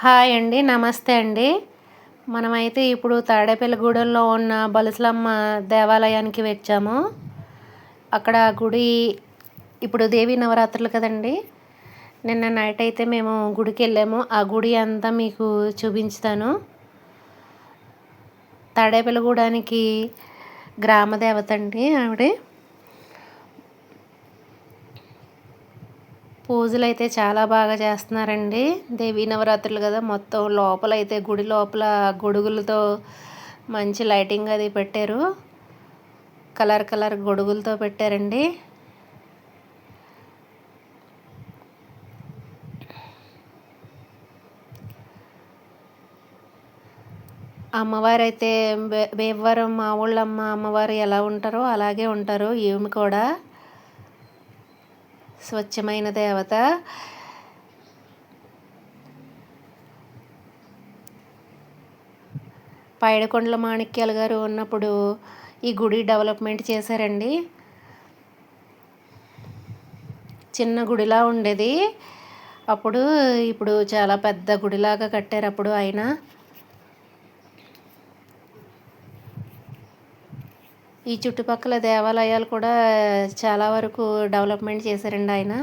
Hi అండి నమస్తే అండి. మనమైతే ఇప్పుడు తాడేపల్లిగూడెంలో ఉన్న బలసలమ్మ దేవాలయానికి వచ్చాము. అక్కడ గుడి ఇప్పుడు దేవి నవరాత్రులు కదండి. నిన్న నైట్ అయితే మేము గుడికి వెళ్ళాము. ఆ గుడి అంతా మీకు చూపించుతాను. తాడేపల్లిగూడానికి గ్రామ దేవత అండి ఆవిడ. పూజలు అయితే చాలా బాగా చేస్తున్నారండి. దేవీ నవరాత్రులు కదా మొత్తం లోపల అయితే గుడి లోపల గొడుగులతో మంచి లైటింగ్ అది పెట్టారు. కలర్ కలర్ గొడుగులతో పెట్టారండి. అమ్మవారు అయితే బేవరం మా ఊళ్ళమ్మ అమ్మవారు ఎలా ఉంటారో అలాగే ఉంటారు. ఈమె కూడా స్వచ్ఛమైన దేవత. పైడకొండల మాణిక్యాలు గారు ఉన్నప్పుడు ఈ గుడి డెవలప్మెంట్ చేశారండి. చిన్న గుడిలా ఉండేది. అప్పుడు ఇప్పుడు చాలా పెద్ద గుడిలాగా కట్టారు. అప్పుడు ఆయన ఈ చుట్టుపక్కల దేవాలయాలు కూడా చాలా వరకు డెవలప్మెంట్ చేశారండి ఆయన.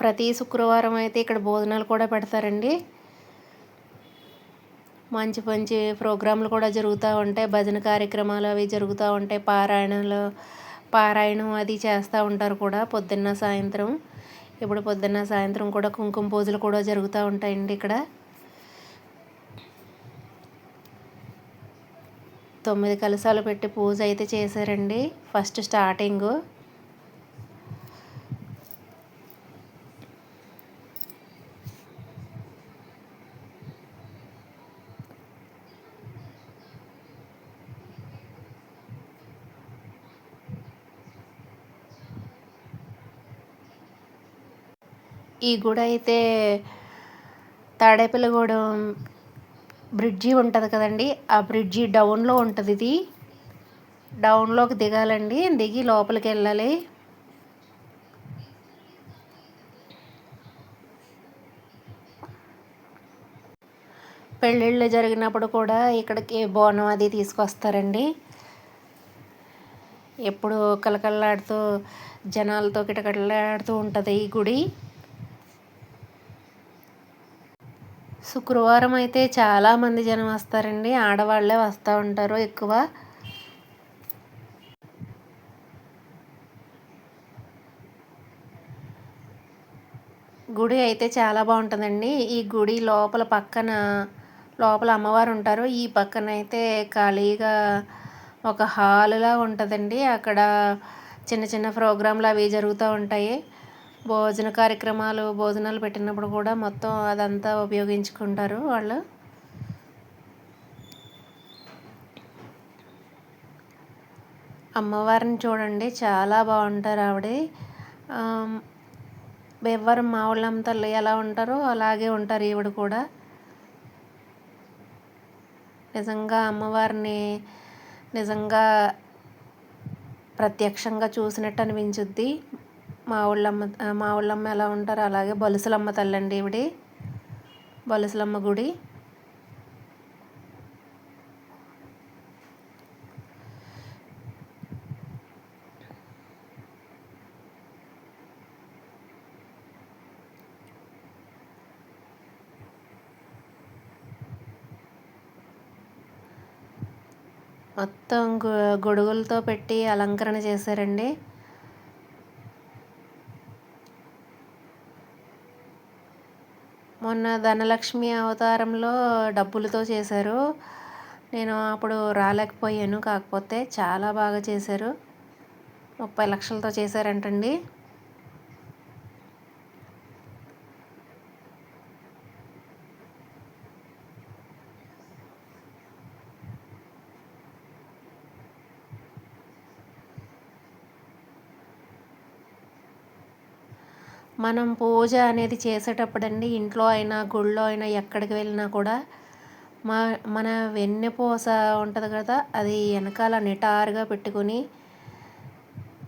ప్రతి శుక్రవారం అయితే ఇక్కడ భోజనాలు కూడా పెడతారండి. మంచి మంచి ప్రోగ్రాంలు కూడా జరుగుతూ ఉంటాయి. భజన కార్యక్రమాలు అవి జరుగుతూ ఉంటాయి. పారాయణలు పారాయణం అది చేస్తూ ఉంటారు కూడా పొద్దున్న సాయంత్రం. ఇప్పుడు పొద్దున్న సాయంత్రం కూడా కుంకుమ పూజలు కూడా జరుగుతూ ఉంటాయండి ఇక్కడ. తొమ్మిది కలశాలు పెట్టి పూజ అయితే చేశారండి. ఫస్ట్ స్టార్టింగ్ ఈ గుడి అయితే తాడేపల్లిగూడెం బ్రిడ్జి ఉంటుంది కదండి. ఆ బ్రిడ్జి డౌన్లో ఉంటుంది ఇది. డౌన్లోకి దిగాలండి. దిగి లోపలికి వెళ్ళాలి. పెళ్ళిళ్ళు జరిగినప్పుడు కూడా ఇక్కడికి బోనం అది తీసుకొస్తారండి. ఎప్పుడు కలకల్లాడుతూ జనాలతో కిటకట్లాడుతూ ఉంటుంది ఈ గుడి. శుక్రవారం అయితే చాలామంది జనం వస్తారండి. ఆడవాళ్ళే వస్తూ ఉంటారు ఎక్కువ. గుడి అయితే చాలా బాగుంటుందండి. ఈ గుడి లోపల పక్కన లోపల అమ్మవారు ఉంటారు. ఈ పక్కన అయితే ఖాళీగా ఒక హాలులా ఉంటుందండి. అక్కడ చిన్న చిన్న ప్రోగ్రాంలు అవి జరుగుతూ ఉంటాయి. భోజన కార్యక్రమాలు భోజనాలు పెట్టినప్పుడు కూడా మొత్తం అదంతా ఉపయోగించుకుంటారు వాళ్ళు. అమ్మవారిని చూడండి చాలా బాగుంటారు ఆవిడ. ఎవరు మా వాళ్ళమ్మ తల్లి ఎలా ఉంటారో అలాగే ఉంటారు ఈవిడ కూడా. నిజంగా అమ్మవారిని నిజంగా ప్రత్యక్షంగా చూసినట్టు అనిపించుద్ది. మా ఊళ్ళమ్మ మా ఊళ్ళమ్మ ఎలా ఉంటారో అలాగే బలుసులమ్మ తల్లండి ఈవిడి. బలుసులమ్మ గుడి. మొత్తం గొడుగులతో పెట్టి అలంకరణ చేశారండి. మొన్న ధనలక్ష్మి అవతారంలో డబ్బులతో చేశారు. నేను అప్పుడు రాలేకపోయాను కాకపోతే చాలా బాగా చేశారు. ముప్పై లక్షలతో చేశారంటండి. మనం పూజ అనేది చేసేటప్పుడండి ఇంట్లో అయినా గుళ్ళో అయినా ఎక్కడికి వెళ్ళినా కూడా మా మన వెన్నెపూస ఉంటుంది కదా అది వెనకాల నిటారుగా పెట్టుకొని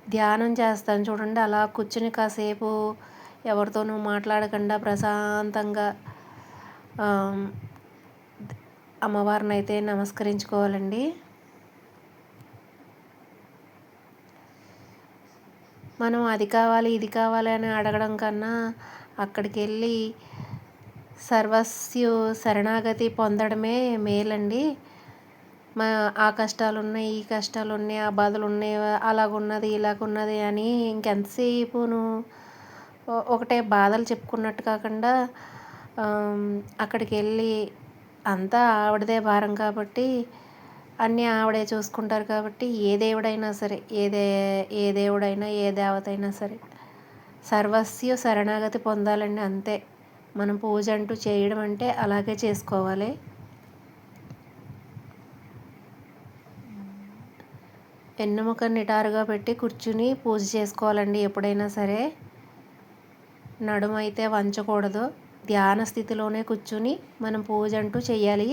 ధ్యానం చేస్తాను చూడండి అలా కూర్చుని కాసేపు ఎవరితోనూ మాట్లాడకుండా ప్రశాంతంగా అమ్మవారిని అయితే నమస్కరించుకోవాలండి. మనం అది కావాలి ఇది కావాలి అని అడగడం కన్నా అక్కడికి వెళ్ళి సర్వస్యు శరణాగతి పొందడమే మేలండి. మా ఆ కష్టాలు ఉన్నాయి ఈ కష్టాలు ఉన్నాయి ఆ బాధలు ఉన్నాయి అలాగున్నది ఇలాగున్నది అని ఇంకెంతసేపును ఒకటే బాధలు చెప్పుకున్నట్టు కాకుండా అక్కడికి వెళ్ళి అంతా ఆవిడదే భారం కాబట్టి అన్నీ ఆవిడే చూసుకుంటారు కాబట్టి ఏ దేవుడైనా సరే ఏదే ఏ దేవుడైనా ఏ దేవత అయినా సరే సర్వస్య శరణాగతి పొందాలండి అంతే. మనం పూజ అంటూ చేయడం అంటే అలాగే చేసుకోవాలి. వెన్నెముక నిటారుగా పెట్టి కూర్చుని పూజ చేసుకోవాలండి ఎప్పుడైనా సరే. నడుమైతే వంచకూడదు. ధ్యాన స్థితిలోనే కూర్చుని మనం పూజ అంటూ చేయాలి.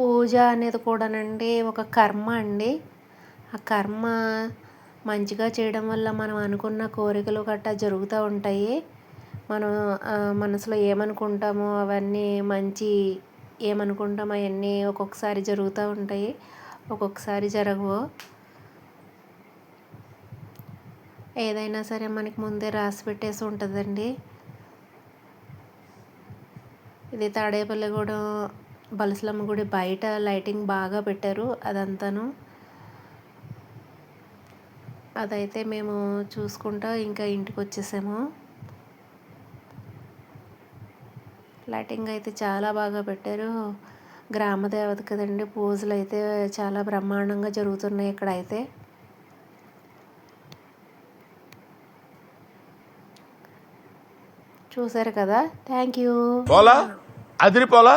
పూజ అనేది కూడానండి ఒక కర్మ అండి. ఆ కర్మ మంచిగా చేయడం వల్ల మనం అనుకున్న కోరికలు గట్టా జరుగుతూ ఉంటాయి. మనం మనసులో ఏమనుకుంటామో అవన్నీ మంచి ఏమనుకుంటామో అవన్నీ ఒక్కొక్కసారి జరుగుతూ ఉంటాయి. ఒక్కొక్కసారి జరగవు. ఏదైనా సరే మనకి ముందే రాసి పెట్టేసి ఉంటుందండి. ఇది తాడేపల్లిగూడెం బలసలమ్మ గుడి బయట లైటింగ్ బాగా పెట్టారు అదంతాను. అదైతే మేము చూసుకుంటా ఇంకా ఇంటికి వచ్చేసాము లైటింగ్ అయితే చాలా బాగా పెట్టారు. గ్రామ దేవత కదండి పూజలు అయితే చాలా బ్రహ్మాండంగా జరుగుతున్నాయి ఇక్కడ అయితే చూసారు కదా? Thank you. పోలా? అదిరిపోలా